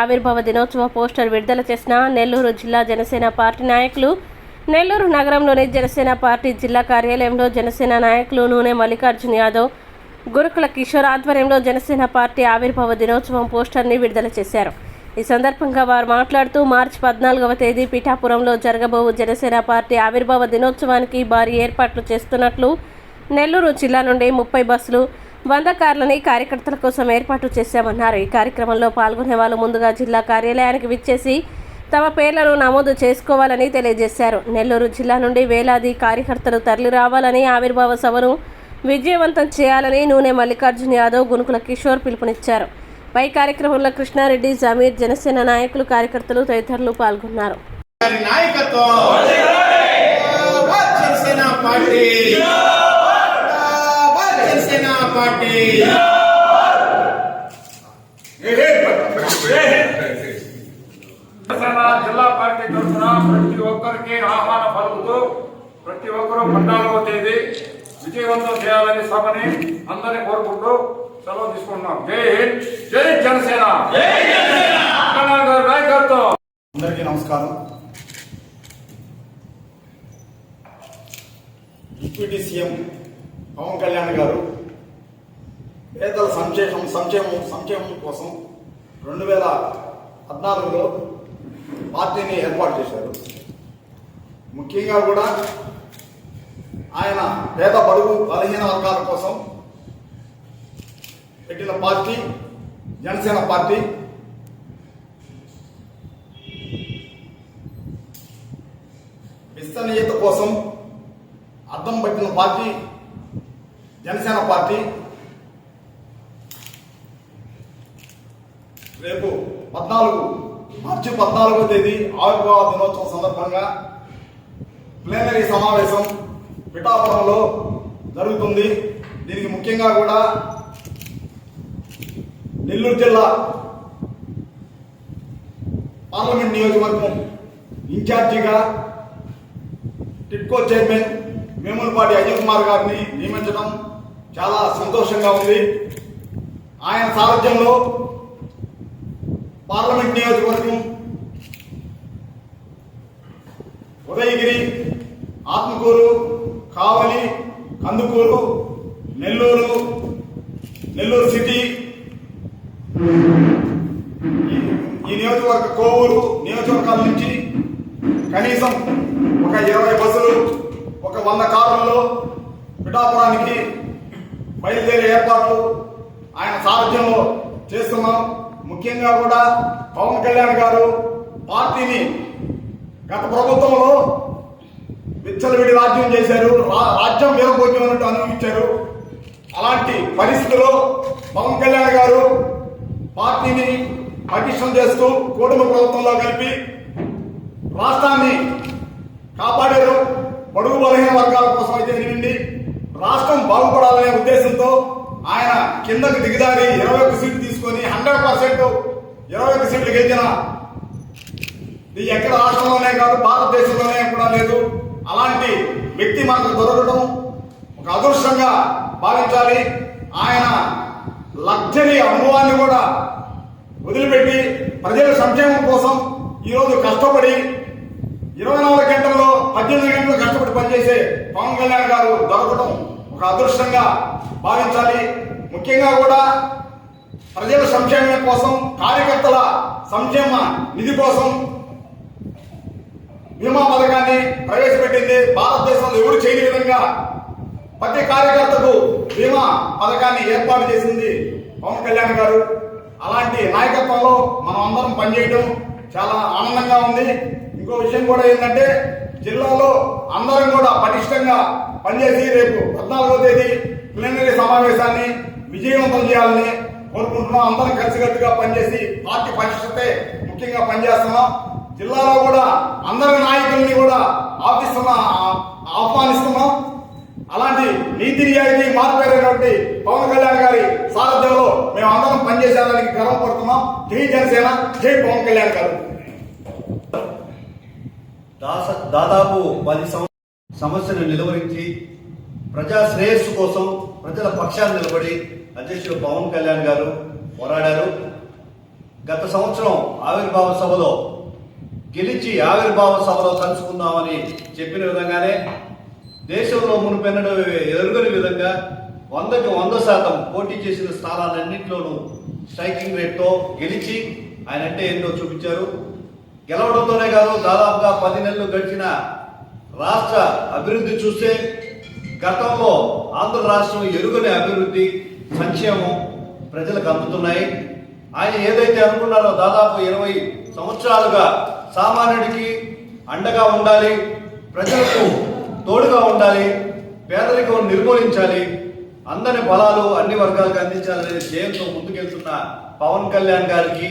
ఆవిర్భావ దినోత్సవ పోస్టర్ విడుదల చేసిన నెల్లూరు జిల్లా జనసేన పార్టీ నాయకులు నెల్లూరు నగరంలోని జనసేన పార్టీ జిల్లా కార్యాలయంలో జనసేన నాయకులు నూనె మల్లికార్జున యాదవ్ గురుకుల కిషోర్ ఆధ్వర్యంలో జనసేన పార్టీ ఆవిర్భావ దినోత్సవం పోస్టర్ని విడుదల చేశారు. ఈ సందర్భంగా వారు మాట్లాడుతూ మార్చి పద్నాలుగవ తేదీ పిఠాపురంలో జరగబోవు జనసేన పార్టీ ఆవిర్భావ దినోత్సవానికి భారీ ఏర్పాట్లు చేస్తున్నట్లు నెల్లూరు జిల్లా నుండి ముప్పై బస్సులు వంద కార్లని కార్యకర్తల కోసం ఏర్పాటు చేశామన్నారు. ఈ కార్యక్రమంలో పాల్గొనే వాళ్ళు ముందుగా జిల్లా కార్యాలయానికి విచ్చేసి తమ పేర్లను నమోదు చేసుకోవాలని తెలియజేశారు. నెల్లూరు జిల్లా నుండి వేలాది కార్యకర్తలు తరలి రావాలని ఆవిర్భావ సభను విజయవంతం చేయాలని నూనె మల్లికార్జున యాదవ్ గునుకుల కిషోర్ పిలుపునిచ్చారు. పై కార్యక్రమంలో కృష్ణారెడ్డి జమీర్ జనసేన నాయకులు కార్యకర్తలు తదితరులు పాల్గొన్నారు. నాయకత్వం జనసేన పార్టీ. జిల్లా పార్టీ తరఫున ప్రతి ఒక్కరికి ఆహ్వానం పలుకుతూ ప్రతి ఒక్కరూ పద్నాలుగవ తేదీ విజయవంతం చేయాలని సభని అందరినీ కోరుకుంటూ సెలవు తీసుకుంటున్నాం. జై హింద్ జై జనసేన. అందరికీ నమస్కారం. డిప్యూటీ సీఎం పవన్ కళ్యాణ్ గారు పేదల సంక్షేమం సంక్షేమం సంక్షేమం కోసం రెండు వేల పద్నాలుగులో పార్టీని ఏర్పాటు చేశారు. ముఖ్యంగా కూడా ఆయన పేద బడుగు బలహీన వర్గాల కోసం పెట్టిన పార్టీ జనసేన పార్టీ. విస్తనీయత కోసం అద్దం పట్టిన పార్టీ జనసేన పార్టీ. రేపు పద్నాలుగు మార్చి పద్నాలుగో తేదీ ఆవిర్భావ దినోత్సవం సందర్భంగా ప్లేనరీ సమావేశం పిఠాపురంలో జరుగుతుంది. దీనికి ముఖ్యంగా కూడా నెల్లూరు జిల్లా పార్లమెంట్ నియోజకవర్గం ఇన్ఛార్జిగా టిట్కో చైర్మన్ వేములపాటి అజయ్ కుమార్ గారిని నియమించడం చాలా సంతోషంగా ఉంది. ఆయన సారథ్యంలో పార్లమెంట్ నియోజకవర్గం ఉదయగిరి ఆత్మకూరు కావలి కందుకూరు నెల్లూరు నెల్లూరు సిటీ ఈ- నియోజకవర్గ కోవూరు నియోజకవర్గాల నుంచి కనీసం ఒక ఇరవై బస్సులు ఒక వంద కార్లలో పిఠాపురానికి బయలుదేరే ఏర్పాట్లు ఆయన సారథ్యంలో చేస్తున్నాం. ముఖ్యంగా కూడా పవన్ కళ్యాణ్ గారు పార్టీని గత ప్రభుత్వంలో విచ్చలవిడి రాజ్యం చేశారు. రా- రాజ్యం వీరభోజ్యం అన్నట్టు అనుభవించారు. అలాంటి పరిస్థితుల్లో పవన్ కళ్యాణ్ గారు పార్టీని పటిష్టం చేస్తూ కూటమి ప్రభుత్వంలో కలిపి రాష్ట్రాన్ని కాపాడారు. బడుగు బలహీన వర్గాల కోసం అయితే నిండి రాష్ట్రం బాగుపడాలనే ఉద్దేశంతో ఆయన కిందకు దిగదారి ఇరవై ఒక్క సీట్లు తీసుకొని హండ్రెడ్ పర్సెంట్ ఇరవై ఒక్క సీట్లు గెలిచిన ఇది ఎక్కడ రాష్ట్రంలోనే కాదు భారతదేశంలోనే కూడా లేదు. అలాంటి వ్యక్తి మనకు దొరకడం ఒక అదృష్టంగా భావించాలి. ఆయన లగ్జరీ అనుభవాన్ని కూడా వదిలిపెట్టి ప్రజల సంక్షేమం కోసం ఈరోజు కష్టపడి ఇరవై నాలుగు గంటల్లో పద్దెనిమిది గంటలు కష్టపడి పనిచేసే పవన్ కళ్యాణ్ గారు దొరకడం ఒక అదృష్టంగా భావించాలి. ముఖ్యంగా కూడా ప్రజల సంక్షేమం కోసం కార్యకర్తల సంక్షేమ నిధి కోసం బీమా పథకాన్ని ప్రవేశపెట్టింది. భారతదేశంలో ఎవరు చేయని విధంగా ప్రతి కార్యకర్తకు బీమా పథకాన్ని ఏర్పాటు చేసింది పవన్ కళ్యాణ్ గారు. అలాంటి నాయకత్వంలో మనం అందరం పనిచేయడం చాలా ఆనందంగా ఉంది. ఇంకో విషయం కూడా ఏంటంటే జిల్లాలో అందరం కూడా పటిష్టంగా పనిచేసి రేపు పద్నాలుగో తేదీ ప్లీనరీ సమావేశాన్ని విజయవంతం చేయాలని కోరుకుంటున్నాం. అందరం కలిసికట్టుగా పనిచేసి పార్టీ పటిష్టతే ముఖ్యంగా పనిచేస్తున్నాం. జిల్లాలో కూడా అందరి నాయకుల్ని కూడా ఆఫీస్తున్నా ఆహ్వానిస్తున్నాం. అలాంటి నీతి నిజాయితీ మార్పేటటువంటి పవన్ కళ్యాణ్ గారి సారథ్యంలో మేము అందరం పనిచేసేదానికి గర్వపడుతున్నాం జై జనసేన జై పవన్ కళ్యాణ్ గారు. దాస దాదాపు పది సమస్యను నిలువరించి ప్రజా శ్రేయస్సు కోసం ప్రజల పక్షాన్ని నిలబడి అధ్యక్షుడు పవన్ కళ్యాణ్ గారు పోరాడారు. గత సంవత్సరం ఆవిర్భావ సభలో గెలిచి ఆవిర్భావ సభలో కలుసుకుందామని చెప్పిన విధంగానే దేశంలో మునుపెన్నడూ ఎరుగని విధంగా వందకి వంద శాతం పోటీ చేసిన స్థానాలన్నింటిలోనూ స్ట్రైకింగ్ రేట్తో గెలిచి ఆయన అంటే ఏంటో చూపించారు. గెలవడంతోనే కాదు దాదాపుగా పది నెలలు గడిచిన రాష్ట్ర అభివృద్ధి చూస్తే గతంలో ఆంధ్ర రాష్ట్రం ఎరుగని అభివృద్ధి సంక్షేమం ప్రజలకు అందుతున్నాయి. ఆయన ఏదైతే అనుకున్నారో దాదాపు ఇరవై సంవత్సరాలుగా సామాన్యుడికి అండగా ఉండాలి ప్రజలకు తోడుగా ఉండాలి పేదరికం నిర్మూలించాలి అందరి బలాలు అన్ని వర్గాలకు అందించాలనే ధ్యేయంతో ముందుకెళ్తున్న పవన్ కళ్యాణ్ గారికి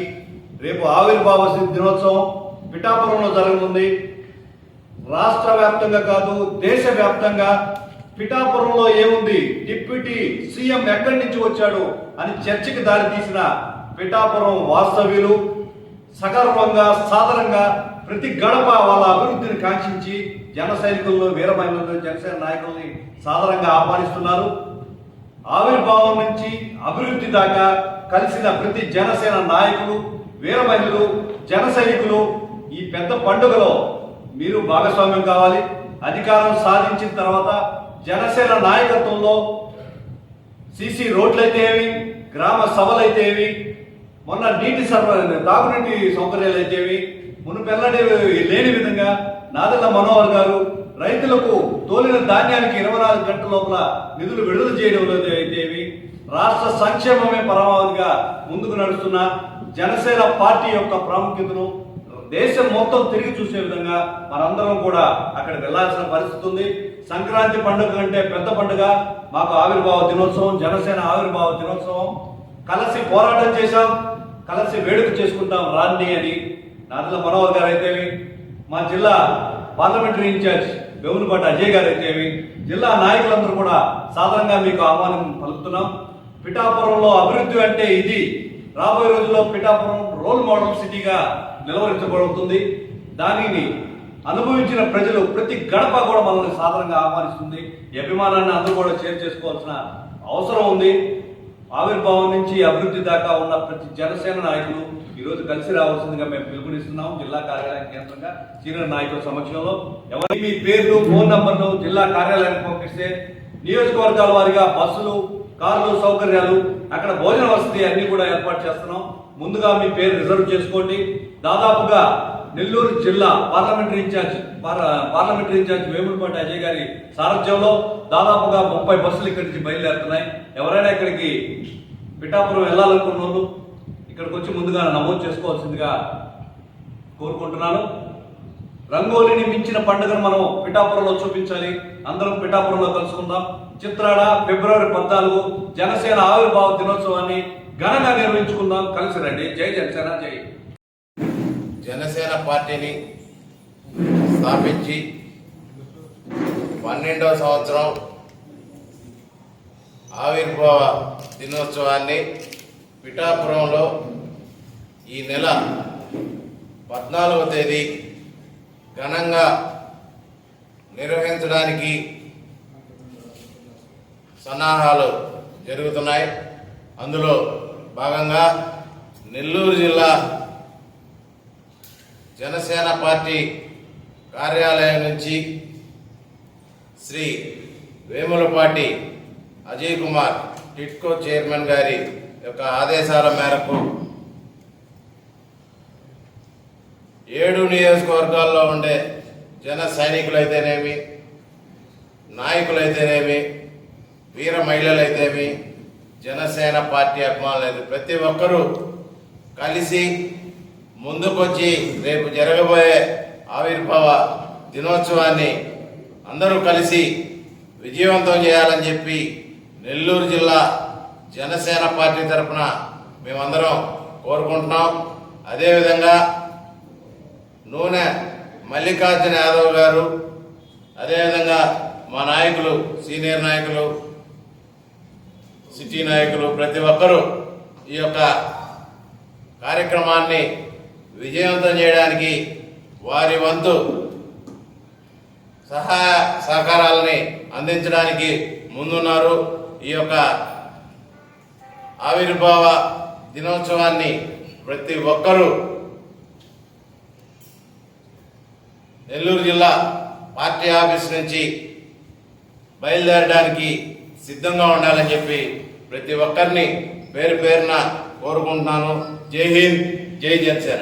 రేపు ఆవిర్భావ దినోత్సవం. పిఠాపురంలో జరగనుంది రాష్ట్ర వ్యాప్తంగా కాదు దేశవ్యాప్తంగా పిఠాపురంలో ఏముంది? డిప్యూటీ సీఎం ఎక్కడి నుంచి వచ్చాడు అని చర్చకి దారి తీసిన పిఠాపురం వాస్తవ్యులు సగర్వంగా సాధారణంగా ప్రతి గడప వాళ్ళ అభివృద్ధిని కాంక్షించి జన సైనికుల్లో వీరమహిళలను జనసేన నాయకుల్ని సాధారణంగా ఆహ్వానిస్తున్నారు. ఆవిర్భావం నుంచి అభివృద్ధి దాకా కలిసిన ప్రతి జనసేన నాయకులు వీరమహిళలు జన సైనికులు ఈ పెద్ద పండుగలో మీరు భాగస్వామ్యం కావాలి. అధికారం సాధించిన తర్వాత జనసేన నాయకత్వంలో సిసి రోడ్లైతే ఏవి గ్రామ సభలైతే ఏవి మొన్న నీటి సరఫరా తాగునీటి సౌకర్యాలు అయితే ఏవి మునుపెల్లడి లేని విధంగా నాదెల్ల మనోహర్ గారు రైతులకు తోలిన ధాన్యానికి ఇరవై నాలుగు గంటల లోపల నిధులు విడుదల చేయడంలో అయితేవి రాష్ట్ర సంక్షేమమే పరమావధిగా ముందుకు నడుస్తున్న జనసేన పార్టీ యొక్క ప్రాముఖ్యతను దేశం మొత్తం తిరిగి చూసే విధంగా మనందరం కూడా అక్కడ వెళ్ళాల్సిన పరిస్థితి ఉంది. సంక్రాంతి పండుగ కంటే పెద్ద పండుగ. మాకు ఆవిర్భావ దినోత్సవం జనసేన ఆవిర్భావ దినోత్సవం. కలిసి పోరాటం చేశాం. కలిసి వేడుక చేసుకుంటాం రాండి అని. నాదల మనోహర్ గారు అయితేవి మా జిల్లా పార్లమెంటరీ ఇన్ఛార్జ్ బెవులపాటి అజయ్ గారు అయితేవి జిల్లా నాయకులందరూ కూడా సాధారణంగా మీకు ఆహ్వానం పలుకుతున్నాం. పిఠాపురంలో అభివృద్ధి అంటే ఇది. రాబోయే రోజుల్లో పిఠాపురం రోల్ మోడల్ సిటీగా నిలవరించబడుతుంది. దానిని అనుభవించిన ప్రజలు ప్రతి గడప కూడా మనల్ని సాధారణంగా ఆహ్వానిస్తుంది. ఈ అభిమానాన్ని అందరూ కూడా షేర్ చేసుకోవాల్సిన అవసరం ఉంది. ఆవిర్భావం నుంచి అభివృద్ధి దాకా ఉన్న ప్రతి జనసేన నాయకులు ఈరోజు కలిసి రావాల్సిందిగా మేము పిలుపునిస్తున్నాం. జిల్లా కార్యాలయం కేంద్రంగా సీనియర్ నాయకుల సమక్షంలో. ఎవరి మీ పేర్లు ఫోన్ నంబర్లు జిల్లా కార్యాలయానికి పంపిస్తే నియోజకవర్గాల వారిగా బస్సులు కార్లు సౌకర్యాలు అక్కడ భోజన వసతి అన్ని కూడా ఏర్పాటు చేస్తున్నాం. ముందుగా మీ పేరు రిజర్వ్ చేసుకోండి. దాదాపుగా నెల్లూరు జిల్లా parliamentary in charge parliamentary in charge Vemulapati Ajay గారి సారథ్యంలో దాదాపుగా ముప్పై బస్సులు ఇక్కడి నుంచి బయలుదేరుతున్నాయి. ఎవరైనా ఇక్కడికి పిఠాపురం వెళ్ళాలనుకున్న వాళ్ళు ఇక్కడికి వచ్చి ముందుగా నమోదు చేసుకోవాల్సిందిగా కోరుకుంటున్నాను. రంగోలిని మించిన పండుగను మనం పిఠాపురంలో చూపించాలి. అందరం పిఠాపురంలో కలుసుకుందాం. చిత్రాడ ఫిబ్రవరి పద్నాలుగు జనసేన ఆవిర్భావ దినోత్సవాన్ని ఘనంగా నిర్వహించుకుందాం. కలిసి రండి. జై జనసేన జై. జనసేన పార్టీని స్థాపించి పన్నెండవ సంవత్సరం ఆవిర్భావ దినోత్సవాన్ని పిఠాపురంలో ఈ నెల పద్నాలుగవ తేదీ ఘనంగా నిర్వహించడానికి సన్నాహాలు జరుగుతున్నాయి. అందులో భాగంగా నెల్లూరు జిల్లా జనసేన పార్టీ కార్యాలయం నుంచి శ్రీ వేములపాటి అజయ్ కుమార్ టిట్కో చైర్మన్ గారి యొక్క ఆదేశాల మేరకు ఏడు నియోజకవర్గాల్లో ఉండే జన సైనికులైతేనేమి నాయకులైతేనేమి వీర మహిళలైతేమి జనసేన పార్టీ అభిమానులైతే ప్రతి ఒక్కరూ కలిసి ముందుకొచ్చి రేపు జరగబోయే ఆవిర్భావ దినోత్సవాన్ని అందరూ కలిసి విజయవంతం చేయాలని చెప్పి నెల్లూరు జిల్లా జనసేన పార్టీ తరఫున మేమందరం కోరుకుంటున్నాం. అదేవిధంగా నూనె మల్లికార్జున యాదవ్ గారు అదేవిధంగా మా నాయకులు సీనియర్ నాయకులు సిటీ నాయకులు ప్రతి ఒక్కరూ ఈ యొక్క కార్యక్రమాన్ని విజయవంతం చేయడానికి వారి వంతు సహాయ సహకారాలని అందించడానికి ముందున్నారు. ఈ యొక్క ఆవిర్భావ దినోత్సవాన్ని ప్రతి ఒక్కరూ నెల్లూరు జిల్లా పార్టీ ఆఫీస్ నుంచి బయలుదేరడానికి సిద్ధంగా ఉండాలని చెప్పి ప్రతి ఒక్కరిని పేరు పేరున కోరుకుంటున్నాను. జై హింద్ జై జనసేన.